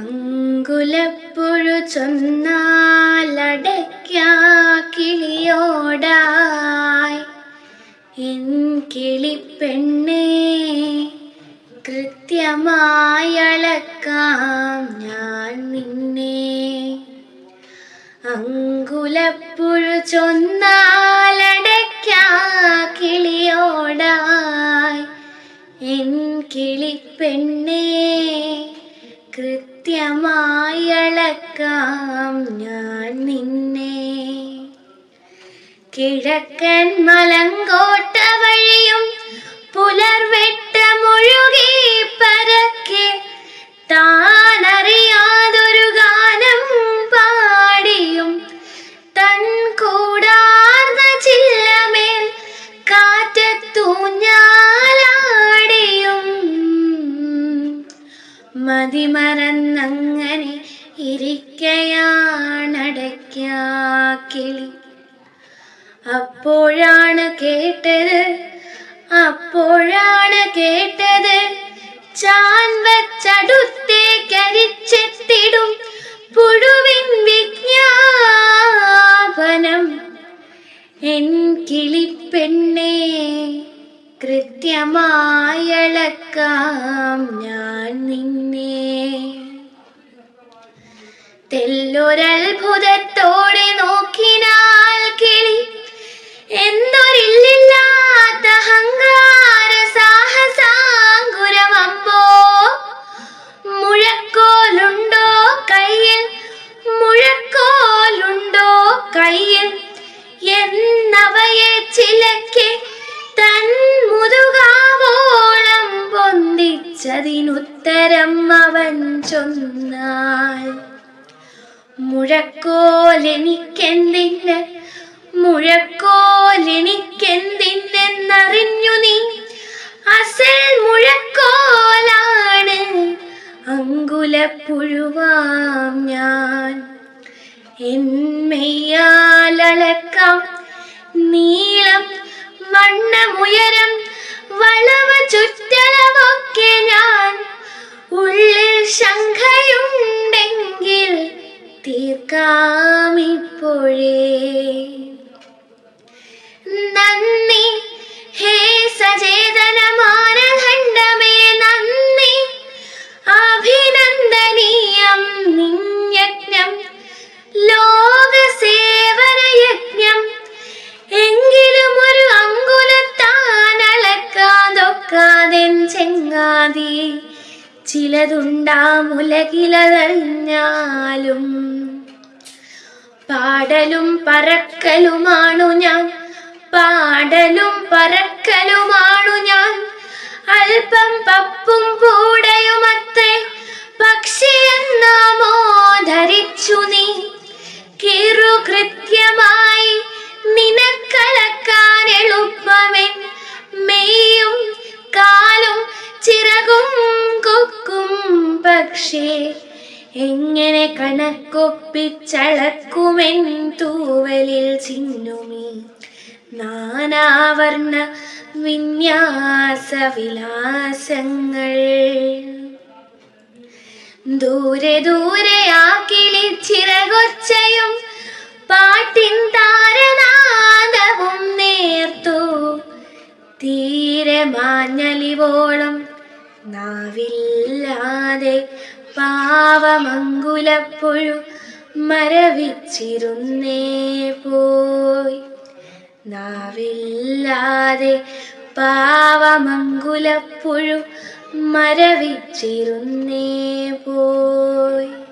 അങ്കുലപ്പുഴു ചൊന്നാലടയ്ക്കാ കിളിയോടായി. N കിളിപ്പെണ്ണേ കൃത്യമായളക്കാം ഞാൻ നിന്നെ. അങ്കുലപ്പുഴു ചൊന്നാലടയ്ക്കാ കിളിയോടായി. N കിളിപ്പെണ്ണേ കൃത്യമായി അളക്കാം ഞാൻ നിന്നെ. കിഴക്കൻ മലങ്കോട്ട വഴിയും പുലർവെട്ട മുഴുകി പരക്കെ താനറിയാതൊരു ഗാനം പാടിയും തൻ കൂടാർന്ന ചില്ലമേൽ കാറ്റത്തൂഞ്ഞാലാടിയും. മതിമറന്നങ്ങനെ കിളി. അപ്പോഴാണ് കേട്ടത് അപ്പോഴാണ് കേട്ടത്. ചാൻ വച്ചടുത്തേ കരിച്ചെത്തിടും പുഴുവിൻ വിജ്ഞാപനം. എൻ കിളിപ്പെണ്ണേ കൃത്യമായളക്കാം ഞാൻ നിന്നെ. തെല്ലൊരത്ഭുതത്തോടെ പൊന്തിച്ചതിനുത്തരം അവൻ ചൊന്നാൽ മുഴക്കോലെനിക്കെന്തിന് മുഴക്കോലെനിക്കെന്തിനെന്നറിഞ്ഞു നീ? അസൽ മുഴക്കോലാണ് അങ്കുലപ്പുഴുവാം ഞാൻ. എന്മയാലളക്കാം നീളം വണ്ണമുയരം തീർക്കാമിപ്പോഴേ നന്ദി ഹേ സചേതന മാനദണ്ഡമേ നന്ദി. അഭിനന്ദനീയം നിയജ്ഞം ലോകസേവനയജ്ഞം. എങ്കിലും ഒരു അങ്കുലത്താനളക്കാതൊക്കാതെ ചെങ്ങാതി ചിലതുണ്ടാമുലകിലറിഞ്ഞാലും പാടലും പറക്കലുമാണു ഞാൻ. പാടലും പറക്കലുമാണു ഞാൻ. അല്പം പപ്പും പൂടയുമത്രേ പക്ഷിയെന്നാമോ ധരിച്ചു നീ. കിറു കൃത്യമായി നിനക്കളക്കാൻ എളുപ്പമെൻ മെയ്യും കാലും ചിറകും കൊക്കും പക്ഷേ എങ്ങനെ കണക്കൊപ്പിച്ചളക്കുമെൻ തൂവലിൽ ചിന്നുമീ? നാനാവർണ വിന്യാസ വിലാസങ്ങൾ ദൂരെ ദൂരെ ആ കിളിച്ചിറകൊച്ചയും പാട്ടിൻ താരനാദവും നേർത്തു. തീരെ മാഞ്ഞലിവോളം നാവില്ലാതെ പാവമങ്കുലപ്പുഴു മരവിച്ചിരുന്നേ പോയി. നാവില്ലാതെ പാവമങ്കുലപ്പുഴു മരവിച്ചിരുന്നേ പോയി.